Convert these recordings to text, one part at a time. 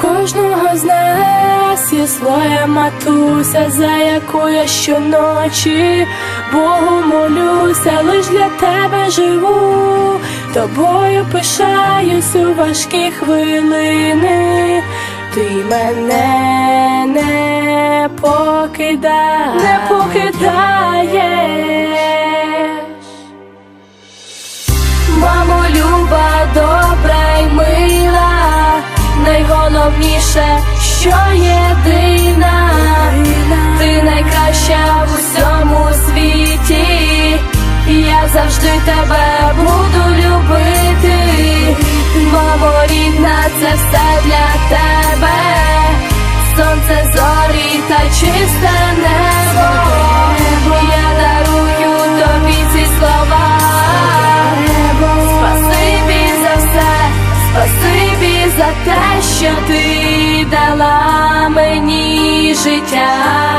кожного з нас є своя матуся, за яку я щоночі Богу молюся, лиш для тебе живу, тобою пишаюсь у важкі хвилини. Ти мене не покидаєш, не покидаєш. Найголовніше, що єдина, ти найкраща в усьому світі, я завжди тебе буду любити, мамо, рідна, це все для тебе, сонце зорі та чисте життя.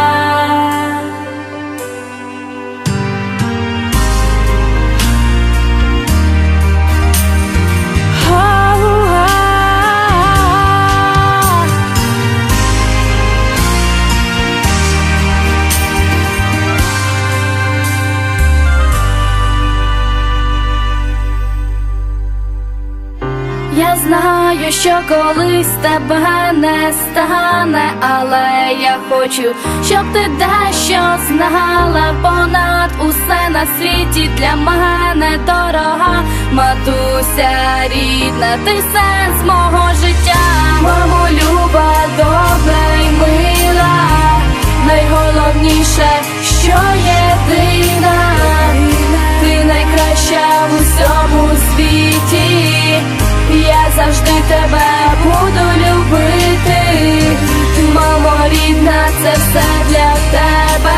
Я знаю, що колись тебе не стане, але я хочу, щоб ти дещо знала понад усе на світі для мене дорога, матуся рідна, ти сенс мого життя, мамо, люба, це все для тебе,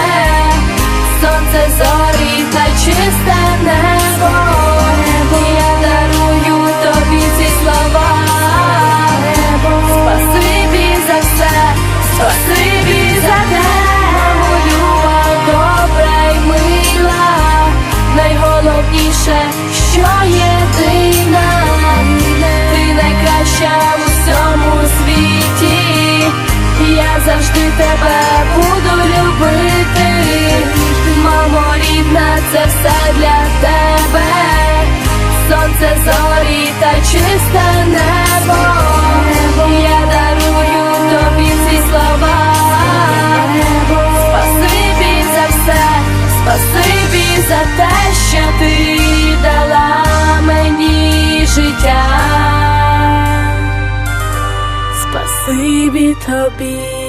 сонце зорі та чисте небо. to be